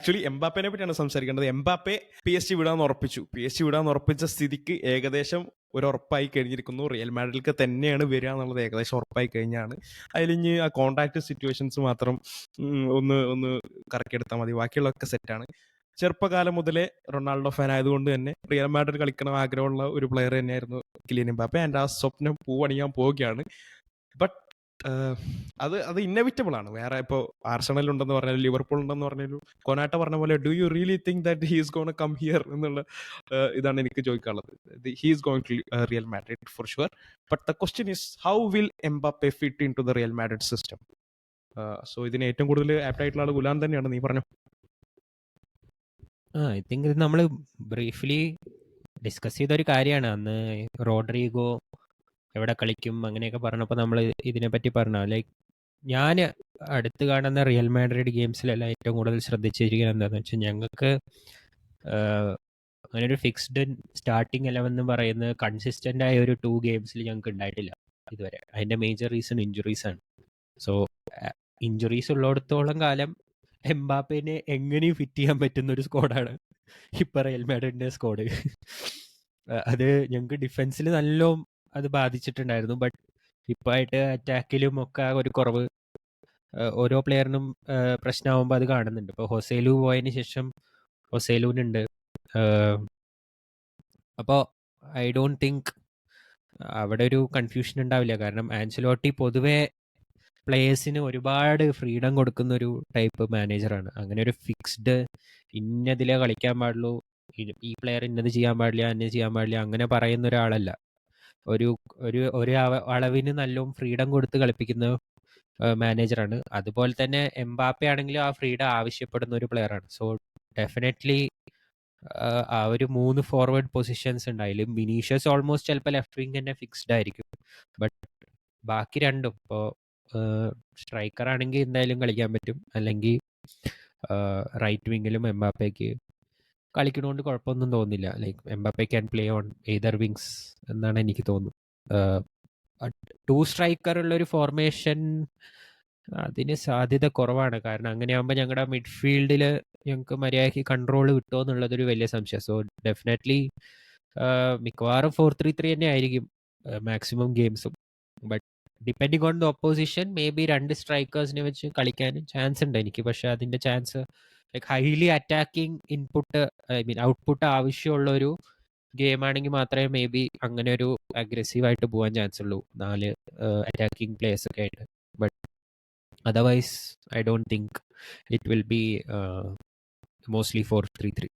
Actually എംബാപ്പേനെ പറ്റിയാണ് സംസാരിക്കേണ്ടത്. എംബാപ്പെ പി എസ് ജി വിടാന്ന് ഉറപ്പിച്ചു. പി എസ് ജി വിടാന്ന് ഉറപ്പിച്ച സ്ഥിതിക്ക് ഏകദേശം ഒരു ഉറപ്പായി കഴിഞ്ഞിരിക്കുന്നു. റിയൽ മാഡ്രിഡിലേക്ക് തന്നെയാണ് വരിക എന്നുള്ളത് ഏകദേശം ഉറപ്പായി കഴിഞ്ഞാണ്. അതിലിഞ്ഞ് ആ കോൺടാക്ട് സിറ്റുവേഷൻസ് മാത്രം ഒന്ന് ഒന്ന് കറക്കിയെടുത്താൽ മതി. ബാക്കിയുള്ളതൊക്കെ സെറ്റാണ് ചെറുപ്പകാലം മുതലേ റൊണാൾഡോ ഫാൻ ആയതുകൊണ്ട് തന്നെ റിയൽ മാഡ്രിഡ് കളിക്കണം ആഗ്രഹമുള്ള ഒരു പ്ലെയർ തന്നെയായിരുന്നു കിലിയൻ എംബാപ്പെ. ആൻഡ് ആ സ്വപ്നം പൂവണിയാൻ പോവുകയാണ്. ബട്ട് അത് അത് ഇന്നവിറ്റബിൾ ആണ്. വേറെ ഇപ്പോൾ ആർസണൽ ഉണ്ടെന്ന് പറഞ്ഞാലും ലിവർപൂൾ ഉണ്ടെന്ന് പറഞ്ഞാലും കൊനാട്ട പറഞ്ഞ പോലെ do you really think that he's gone come here എന്നുള്ള ഇതാണ് എനിക്ക് ചോദിക്കാനുള്ളത്. He's going to Real Madrid for sure but the question is how will Mbappe fit in to the Real Madrid system so ഇതിന് ഏറ്റവും കൂടുതൽ apt ആയിട്ടുള്ള ആൾ ഗുലാം തന്നെയാണ്. നീ പറഞ്ഞു. ആ ഐ തിങ്ക് ഇത് നമ്മൾ ബ്രീഫ്ലി ഡിസ്കസ് ചെയ്ത ഒരു കാര്യമാണ്. അന്ന് റോഡ്രിഗോ എവിടെ കളിക്കും അങ്ങനെയൊക്കെ പറഞ്ഞപ്പോൾ നമ്മൾ ഇതിനെപ്പറ്റി പറഞ്ഞു. ലൈക്ക് ഞാൻ അടുത്ത് കാണുന്ന റിയൽ മാഡ്രിഡ് ഗെയിംസിലെല്ലാം ഏറ്റവും കൂടുതൽ ശ്രദ്ധിച്ചിരിക്കുന്നത് എന്താണെന്ന് വെച്ചാൽ ഞങ്ങൾക്ക് അങ്ങനെ ഒരു ഫിക്സ്ഡ് സ്റ്റാർട്ടിങ് ഇലവൻ എന്ന് പറയുന്നത് കൺസിസ്റ്റന്റ് ആയ ഒരു ടു ഗെയിംസിൽ ഞങ്ങൾക്ക് ഉണ്ടായിട്ടില്ല ഇതുവരെ. അതിന്റെ മേജർ റീസൺ ഇഞ്ചുറീസ് ആണ്. സോ ഇഞ്ചുറീസ് ഉള്ളിടത്തോളം കാലം എംബാപ്പേനെ എങ്ങനെയും ഫിറ്റ് ചെയ്യാൻ പറ്റുന്ന ഒരു സ്ക്വാഡാണ് ഇപ്പൊ റയൽ മാഡ്രിഡിന്റെ സ്ക്വാഡ് അത് ഞങ്ങൾക്ക് ഡിഫൻസിൽ നല്ല അത് ബാധിച്ചിട്ടുണ്ടായിരുന്നു. ബട്ട് ഇപ്പൊ ആയിട്ട് അറ്റാക്കിലും ഒക്കെ ഒരു കുറവ് ഓരോ പ്ലെയറിനും പ്രശ്നമാകുമ്പോൾ അത് കാണുന്നുണ്ട്. ഇപ്പോൾ ഹൊസേലു പോയതിന് ശേഷം ഹൊസേലുവിനുണ്ട്. അപ്പോൾ ഐ ഡോണ്ട് തിങ്ക് അവിടെ ഒരു കൺഫ്യൂഷൻ ഉണ്ടാവില്ല. കാരണം ആൻസലോട്ടി പൊതുവെ പ്ലേയേഴ്സിന് ഒരുപാട് ഫ്രീഡം കൊടുക്കുന്ന ഒരു ടൈപ്പ് മാനേജറാണ്. അങ്ങനെ ഒരു ഫിക്സ്ഡ് ഇന്നതിലേ കളിക്കാൻ പാടുള്ളൂ. ഈ പ്ലെയർ ഇന്നത് ചെയ്യാൻ പാടില്ല അന്നത് ചെയ്യാൻ പാടില്ല അങ്ങനെ പറയുന്ന ഒരാളല്ല. ഒരു ഒരു ഒരു അള- അളവിന് നല്ലോണം ഫ്രീഡം കൊടുത്ത് കളിപ്പിക്കുന്ന മാനേജറാണ്. അതുപോലെ തന്നെ എംബാപ്പെ ആണെങ്കിലും ആ ഫ്രീഡം ആവശ്യപ്പെടുന്ന ഒരു പ്ലെയറാണ്. സോ ഡെഫിനറ്റ്ലി ആ ഒരു മൂന്ന് ഫോർവേഡ് പൊസിഷൻസ് ഉണ്ടായാലും മിനീഷ്യസ് ഓൾമോസ്റ്റ് ചിലപ്പോൾ ലെഫ്റ്റ് വിങ് തന്നെ ഫിക്സ്ഡ് ആയിരിക്കും. ബട്ട് ബാക്കി രണ്ടും ഇപ്പോൾ സ്ട്രൈക്കർ ആണെങ്കിൽ എന്തായാലും കളിക്കാൻ പറ്റും. അല്ലെങ്കിൽ റൈറ്റ് വിങ്ങിലും എംബാപ്പയ്ക്ക് കളിക്കണോണ്ട് കുഴപ്പമൊന്നും തോന്നില്ല. Like Mbappe can play on either wings എന്നാണ് എനിക്ക് തോന്നുന്നത്. ടു സ്ട്രൈക്കർ ഉള്ള ഒരു ഫോർമേഷൻ അതിന് സാധ്യത കുറവാണ്. കാരണം അങ്ങനെ അങ്ങനെയാകുമ്പോൾ ഞങ്ങളുടെ മിഡ്ഫീൽഡിൽ ഞങ്ങൾക്ക് മര്യാദയ്ക്ക് കൺട്രോൾ കിട്ടുമോ എന്നുള്ളതൊരു വലിയ സംശയം. സോ ഡെഫിനറ്റ്ലി മിക്കവാറും ഫോർ ത്രീ ത്രീ തന്നെ ആയിരിക്കും മാക്സിമം ഗെയിംസും. Depending on the opposition may be രണ്ട് സ്ട്രൈക്കേഴ്സിനെ വെച്ച് കളിക്കാനും ചാൻസ് ഉണ്ട് എനിക്ക്. പക്ഷെ അതിന്റെ chance like highly attacking input I mean output ആവശ്യമുള്ള ഒരു ഗെയിം ആണെങ്കിൽ മാത്രമേ മേ ബി അങ്ങനെ ഒരു അഗ്രസീവ് ആയിട്ട് പോകാൻ ചാൻസ് ഉള്ളൂ. നാല് അറ്റാക്കിംഗ് പ്ലേയേഴ്സ് ഒക്കെ ആയിട്ട്. But otherwise I don't think it will be mostly four three three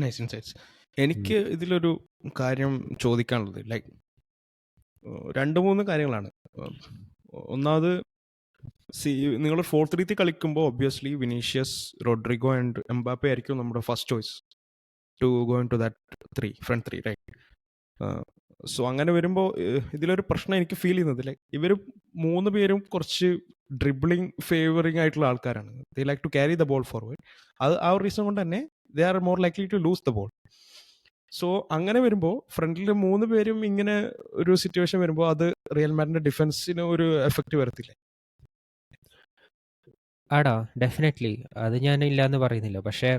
nice insights എനിക്ക് ഇതിലൊരു കാര്യം ചോദിക്കാനുള്ളത് ലൈക്ക് രണ്ട് മൂന്ന് കാര്യങ്ങളാണ്. ഒന്നാമത് സി നിങ്ങൾ ഫോർ ത്രീ ത്രീ കളിക്കുമ്പോൾ obviously Vinicius Rodrygo and Mbappe ആയിരിക്കും നമ്മുടെ first choice to go in to that three front three right so അങ്ങനെ വരുമ്പോൾ ഇതിലൊരു പ്രശ്നം എനിക്ക് ഫീൽ ചെയ്യുന്നത് ലൈക്ക് ഇവർ മൂന്ന് പേരും കുറച്ച് ഡ്രിബിളിങ് ഫേവറിങ് ആയിട്ടുള്ള ആൾക്കാരാണ്. They like to carry the ball forward അത് ആ ഒരു റീസൺ കൊണ്ട് തന്നെ they are more likely to lose the ball so അങ്ങനെ വരുമ്പോൾ ഫ്രണ്ടിൽ മൂന്ന് പേരും ഇങ്ങനെ ഒരു സിറ്റുവേഷൻ വരുമ്പോൾ അത് റിയൽ മാഡിന്റെ ഡിഫൻസിന് ഒരു എഫക്റ്റ് വരത്തില്ലേ? ആടാ ഡെഫിനറ്റ്ലി അത് ഞാൻ ഇല്ല പറയുന്നില്ല. പക്ഷേ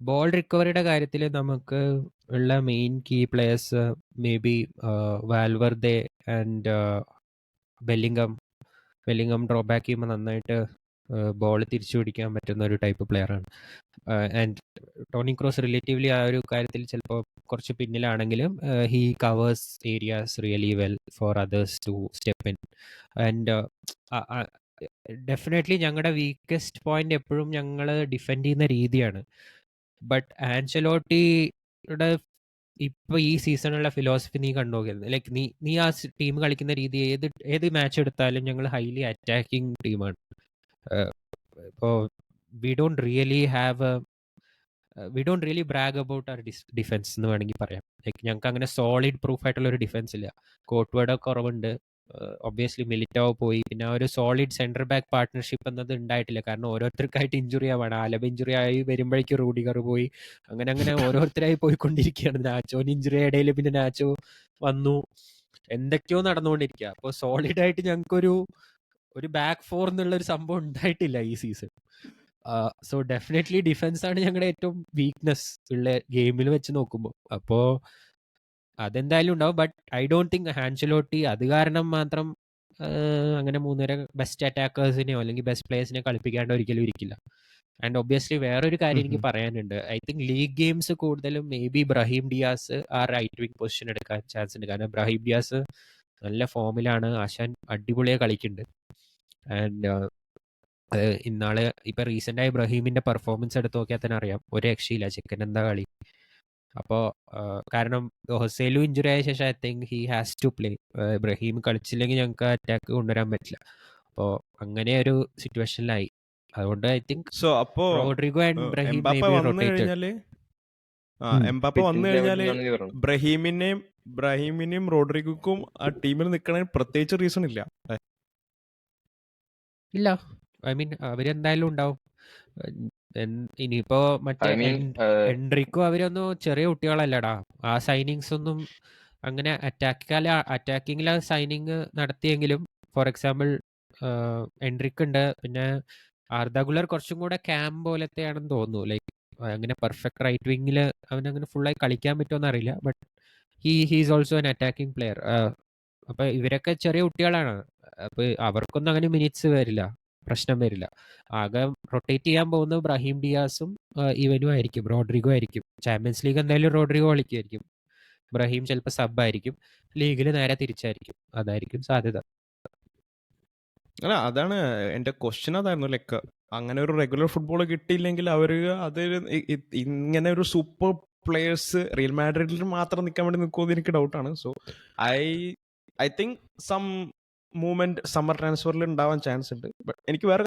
ബോൾ റിക്കവറിയുടെ കാര്യത്തിൽ നമുക്ക് ഉള്ള main key players may be Valverde and Bellingham Bellingham drop back ചെയ്യുമ്പോൾ നന്നായിട്ട് ബോൾ തിരിച്ചു പിടിക്കാൻ പറ്റുന്ന ഒരു ടൈപ്പ് പ്ലെയറാണ് ആൻഡ് ടോണി ക്രോസ് റിലേറ്റീവ്ലി ആ ഒരു കാര്യത്തിൽ ചിലപ്പോൾ കുറച്ച് പിന്നിലാണെങ്കിലും he covers areas really well for others to step in and definitely ഞങ്ങളുടെ വീക്കസ്റ്റ് പോയിന്റ് എപ്പോഴും ഞങ്ങൾ ഡിഫെൻഡ് ചെയ്യുന്ന രീതിയാണ്. ബട്ട് ആൻസലോട്ടിയുടെ ഇപ്പൊ ഈ സീസണുള്ള ഫിലോസഫി നീ കണ്ടുപോകരുത് ലൈക്ക് നീ നീ ആ ടീം കളിക്കുന്ന രീതി ഏത് ഏത് മാച്ച് എടുത്താലും ഞങ്ങൾ ഹൈലി അറ്റാക്കിംഗ് ടീമാണ് ഇപ്പോൾ we don't really have we don't really brag about our defence എന്ന് വേണമെങ്കിൽ പറയാം. ലൈക്ക് ഞങ്ങൾക്ക് അങ്ങനെ സോളിഡ് പ്രൂഫ് ആയിട്ടുള്ള ഒരു ഡിഫൻസ് ഇല്ല. കോട്ട്വേഡ് കുറവുണ്ട്. ഒബ്വിയസ്ലി മിലിറ്റാവ് പോയി. പിന്നെ ഒരു സോളിഡ് സെന്റർ ബാക്ക് പാർട്ട്ണർഷിപ്പ് എന്നത് ഉണ്ടായിട്ടില്ല. കാരണം ഓരോരുത്തർക്കായിട്ട് ഇഞ്ചുറി ആവാണ്. ആലബ് ഇഞ്ചുറി ആയി വരുമ്പോഴേക്കും റൂഡിഗർ പോയി. അങ്ങനെ അങ്ങനെ ഓരോരുത്തരായി പോയിക്കൊണ്ടിരിക്കുകയാണ്. നാച്ചോന് ഇഞ്ചുറി ഇടയിൽ പിന്നെ നാച്ചോ വന്നു. എന്തൊക്കെയോ നടന്നുകൊണ്ടിരിക്കുക. അപ്പോൾ സോളിഡ് ആയിട്ട് ഞങ്ങൾക്കൊരു ഒരു ബാക്ക് ഫോർ എന്നുള്ള ഒരു സംഭവം ഉണ്ടായിട്ടില്ല ഈ സീസൺ സോ ഡെഫിനറ്റ്ലി ഡിഫൻസ് ആണ് ഞങ്ങളുടെ ഏറ്റവും വീക്ക്നെസ് ഉള്ള ഗെയിമിൽ വെച്ച് നോക്കുമ്പോൾ അപ്പോൾ അതെന്തായാലും ഉണ്ടാവും. But I don't think Ancelotti അത് കാരണം മാത്രം അങ്ങനെ മൂന്നര ബെസ്റ്റ് അറ്റാക്കേഴ്സിനെയോ അല്ലെങ്കിൽ ബെസ്റ്റ് പ്ലേയേഴ്സിനെ കളിപ്പിക്കാണ്ട് ഒരിക്കലും ഇരിക്കില്ല. ആൻഡ് ഒബ്വിയസ്ലി വേറൊരു കാര്യം എനിക്ക്. പറയാനുണ്ട്. ഐ തിങ്ക് ലീഗ് ഗെയിംസ് കൂടുതലും മേ ബി ബ്രഹീം ഡിയാസ് ആ റൈറ്റ് വിങ് പൊസിഷൻ എടുക്കാൻ ചാൻസ് ഉണ്ട്. കാരണം ബ്രഹീം ഡിയാസ് നല്ല ഫോമിലാണ് ആശാൻ അടിപൊളിയായി കളിക്കുന്നുണ്ട് ആൻഡ് ഇന്നാൾ ഇപ്പൊ റീസെന്റ് ആയി ഇബ്രാഹിമിന്റെ പെർഫോമൻസ് എടുത്ത് നോക്കിയാൽ തന്നെ അറിയാം. ഒരു രക്ഷയില്ല. ചിക്കൻ എന്താ കളി? അപ്പോൾ കാരണം ഹൊസേലു ഇഞ്ചുറി ആയ ശേഷം I think he has to play Ibrahim കളിച്ചില്ലെങ്കിൽ ഞങ്ങൾക്ക് അറ്റാക്ക് കൊണ്ടുവരാൻ പറ്റില്ല. അപ്പോൾ അങ്ങനെ ഒരു സിറ്റുവേഷനിലായി അതുകൊണ്ട് ഐ തിങ്ക് സോ അപ്പോ Rodrygo and Brahim may Mbappe വന്നു കഴിഞ്ഞാൽ ബ്രഹീമിനെയും ബ്രഹീമിനെയും റോഡ്രിഗോക്കും ആ ടീമിൽ നിൽക്കണതിന് പ്രത്യേകിച്ച് റീസൺ ഇല്ല. ഇല്ല. ഐ മീൻ അവരെന്തായാലും ഉണ്ടാവും. എൻ- ഇനിയിപ്പോ മറ്റേ ഐ മീൻ എൻ- എൻട്രിക്കോ അവരൊന്നും ചെറിയ കുട്ടികളല്ലടാ. ആ സൈനിങ്സ് ഒന്നും അങ്ങനെ അറ്റാക്കിക്കാല അറ്റാക്കിങ്ങിൽ സൈനിങ് നടത്തിയെങ്കിലും ഫോർ എക്സാമ്പിൾ എൻട്രിക്ക് ഉണ്ട് പിന്നെ ആർദാഗുലർ കുറച്ചും കൂടെ ക്യാമ്പ് പോലത്തെയാണെന്ന് തോന്നുന്നു. ലൈക്ക് അങ്ങനെ പെർഫെക്റ്റ് റൈറ്റ് വിങ്ങിൽ അവൻ അങ്ങനെ ഫുള്ളായി കളിക്കാൻ പറ്റുമെന്ന് അറിയില്ല. But he he's also an attacking player. അപ്പൊ ഇവരൊക്കെ ചെറിയ കുട്ടികളാണ്. അപ്പൊ അവർക്കൊന്നും അങ്ങനെ മിനിറ്റ്സ് വരില്ല പ്രശ്നം വരില്ല. ആകെ റൊട്ടേറ്റ് ചെയ്യാൻ പോകുന്ന ബ്രാഹിം ഡിയാസും ഇവനും ആയിരിക്കും റോഡ്രിഗോ ആയിരിക്കും. ചാമ്പ്യൻസ് ലീഗ് എന്തായാലും റോഡ്രിഗോ കളിക്കുമായിരിക്കും. ബ്രഹീം ചിലപ്പോൾ സബ് ആയിരിക്കും. ലീഗിൽ നേരെ തിരിച്ചായിരിക്കും. അതായിരിക്കും സാധ്യത. അല്ല അതാണ് എന്റെ ക്വസ്റ്റ്യൻ അതായിരുന്നു. ലൈക്ക് അങ്ങനെ ഒരു റെഗുലർ ഫുട്ബോൾ കിട്ടിയില്ലെങ്കിൽ അവർ അത് ഇങ്ങനെ ഒരു സൂപ്പർ പ്ലേയേഴ്സ് റിയൽ മാഡ്രിഡിൽ മാത്രം നിൽക്കാൻ വേണ്ടി നിൽക്കുമെന്ന് എനിക്ക് ഡൗട്ടാണ് so I I think some movement summer ട്രാൻസ്ഫറിൽ ഉണ്ടാവാൻ ചാൻസ് ഉണ്ട്. ബട്ട് എനിക്ക് വേറെ